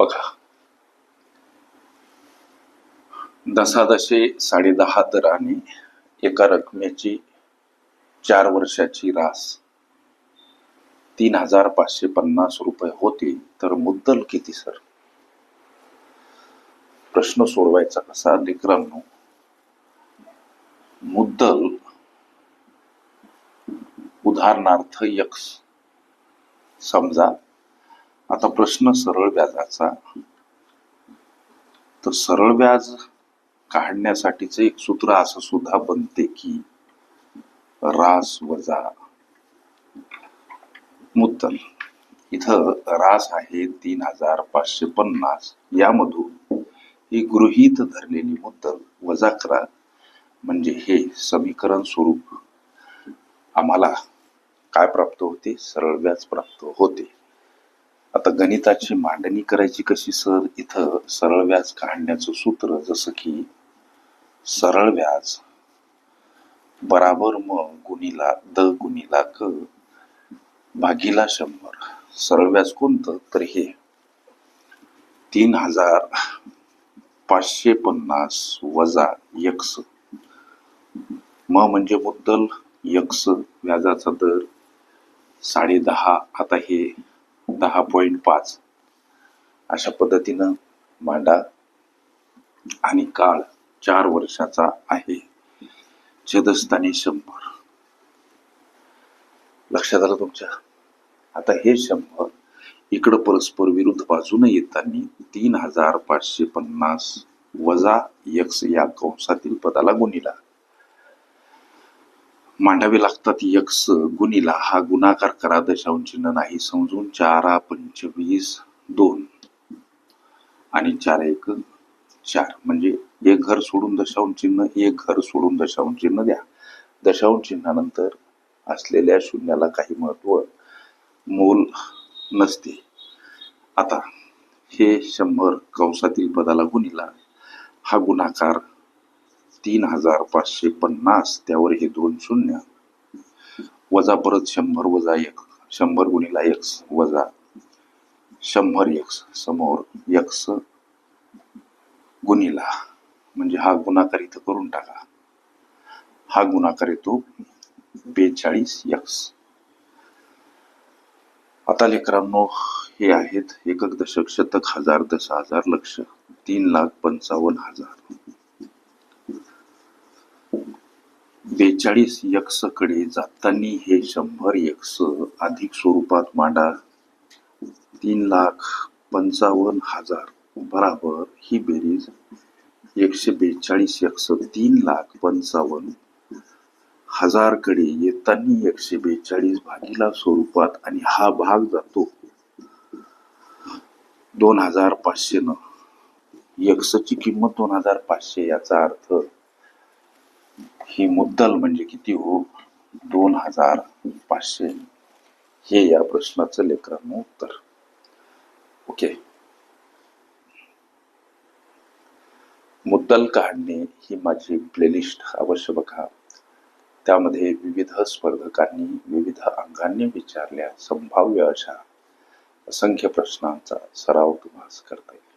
बघा. दसादशे साडेदहा दराने एका रकमेची चार वर्षाची रास. तीन हजार पाचशे पन्नास रुपये होते तर मुद्दल किती सर? प्रश्न सोडवायचा कसा लेकरांनो? मुद्दल उदाहरणार्थ यक्स. समजा आता प्रश्न सरळ व्याजाचा. तर सरळ व्याज काढण्यासाठीच एक सूत्र असं सुद्धा बनते की रास वजा मुद्दल इथं रास आहे तीन हजार पाचशे पन्नास. यामधून ही गृहीत धरलेली मुद्दल वजा करा. म्हणजे हे समीकरण स्वरूप आम्हाला काय प्राप्त होते? सरळ व्याज प्राप्त होते. आता गणिताची मांडणी करायची कशी सर? इथं सरळ व्याज काढण्याचं सूत्र जसं की सरळ व्याज बराबर म गुणीला द गुणीला क भागीला शंभर. सरळ व्याज कोणतं? तर हे तीन हजार पाचशे पन्नास वजा यक्स. म म्हणजे मुद्दल यक्स व्याजाचा दर साडे दहा. आता हे दहा पॉईंट पाच. अशा पद्धतीनं मांडा आणि काळ चार वर्षाचा आहे. छेदस्थानी शंभर. लक्षात आलं तुमच्या? आता हे शंभर इकडं परस्पर विरुद्ध बाजूने येताना तीन हजार पाचशे पन्नास वजा यक्स या कंसातील पदाला गुणिला. मांडावे लागतात. यक्स गुणीला हा गुणाकार करा दशांचिन्ह नाही. समजून चारा पंचवीस दोन. आणि चार एक चार. म्हणजे एक घर सोडून दशांश चिन्ह एक घर सोडून दशांश चिन्ह द्या. दशांश चिन्हानंतर असलेल्या शून्याला काही महत्त्व मोल नसते. आता हे शंभर कंसातील पदाला गुणिला हा गुणाकार तीन हजार पाचशे पन्नास त्यावर हे दोन शून्य. वजा परत शंभर वजा एक. शंभर गुणिला एक्स वजा शंभर एक्स समोर एक्स गुणिला. म्हणजे हा गुणाकार इथं करून टाका. हा गुणाकार येतो बेचाळीस एक्स आता लेकरांनो हे आहेत एकक दशक शतक हजार दश हजार लक्ष. तीन लाख पंचावन्न हजार. बेचाळीस यक्षकडे जातानी जाताना हे शंभर यक्ष अधिक स्वरूपात मांडा. तीन लाख पंचावन्न हजार बराबर ही बेरीज. एकशे बेचाळीस यक्ष तीन लाख पंचावन्न हजारकडे येताना एकशे बेचाळीस भागीला स्वरूपात आणि हा भाग जातो. दोन हजार पाचशे न यक्सची किंमत दोन हजार पाचशे याचा अर्थ ही मुद्दल म्हणजे किती हो? दोन हजार पाचशे. हे या प्रश्नाचं लेकरांनो उत्तर. ओके. मुद्दल काढणे ही माझी प्लेलिस्ट अवश्य बघा. त्यामध्ये विविध स्पर्धकांनी विविध अंगांनी विचारल्या संभाव्य अशा असंख्य प्रश्नांचा सराव तुम्हाला करता येईल.